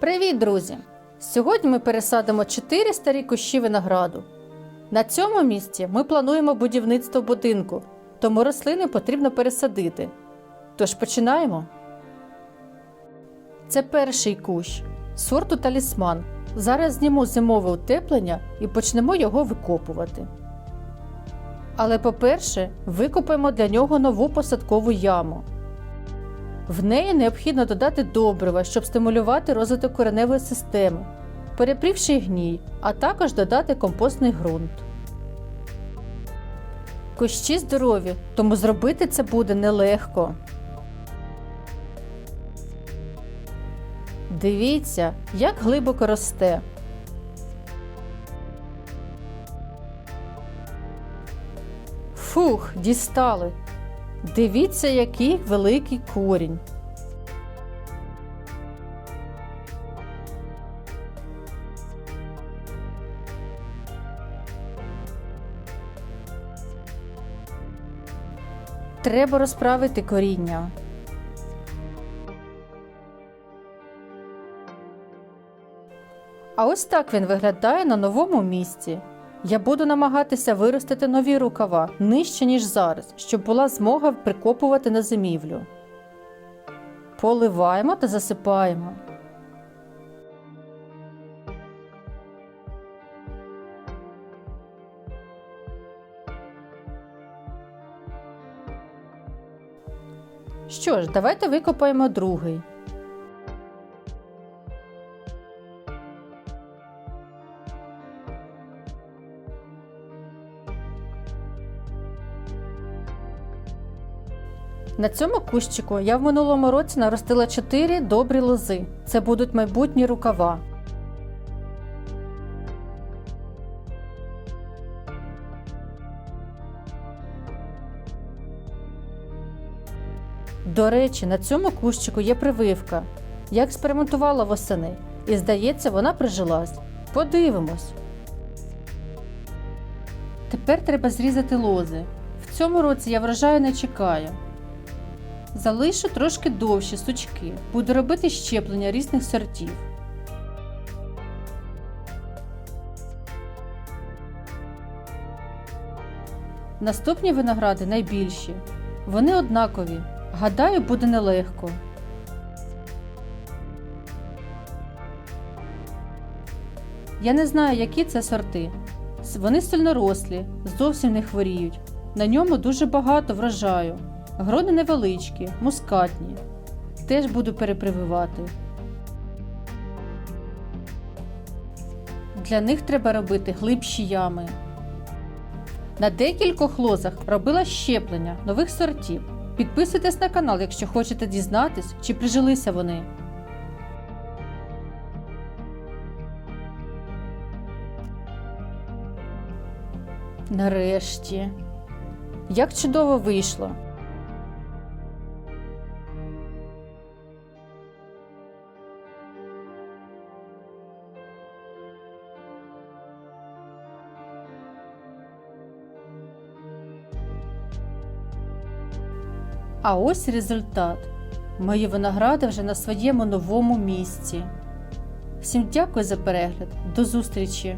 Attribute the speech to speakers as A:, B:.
A: Привіт, друзі! Сьогодні ми пересадимо 4 старі кущі винограду. На цьому місці ми плануємо будівництво будинку, тому рослини потрібно пересадити. Тож починаємо. Це перший кущ сорту талісман. Зараз зніму зимове утеплення і почнемо його викопувати. Але по-перше, викопаємо для нього нову посадкову яму. В неї необхідно додати добрива, щоб стимулювати розвиток кореневої системи, перепрівший гній, а також додати компостний ґрунт. Кущі здорові, тому зробити це буде нелегко. Дивіться, як глибоко росте. Фух, дістали. Дивіться, який великий корінь. Треба розправити коріння. А ось так він виглядає на новому місці. Я буду намагатися виростити нові рукава нижче, ніж зараз, щоб була змога прикопувати на зимівлю. Поливаємо та засипаємо. Що ж, давайте викопаємо другий. На цьому кущику я в минулому році наростила 4 добрі лози. Це будуть майбутні рукава. До речі, на цьому кущику є прививка. Я експериментувала восени, і здається, вона прижилась. Подивимось. Тепер треба зрізати лози. В цьому році я врожаю не чекаю. Залишу трошки довші сучки. Буду робити щеплення різних сортів. Наступні виногради найбільші. Вони однакові. Гадаю, буде нелегко. Я не знаю, які це сорти. Вони сильнорослі, зовсім не хворіють. На ньому дуже багато врожаю. Грони невеличкі, мускатні. Теж буду перепрививати. Для них треба робити глибші ями. На декількох лозах робила щеплення нових сортів. Підписуйтесь на канал, якщо хочете дізнатись, чи прижилися вони. Нарешті. Як чудово вийшло. А ось результат. Мої виногради вже на своєму новому місці. Всім дякую за перегляд. До зустрічі!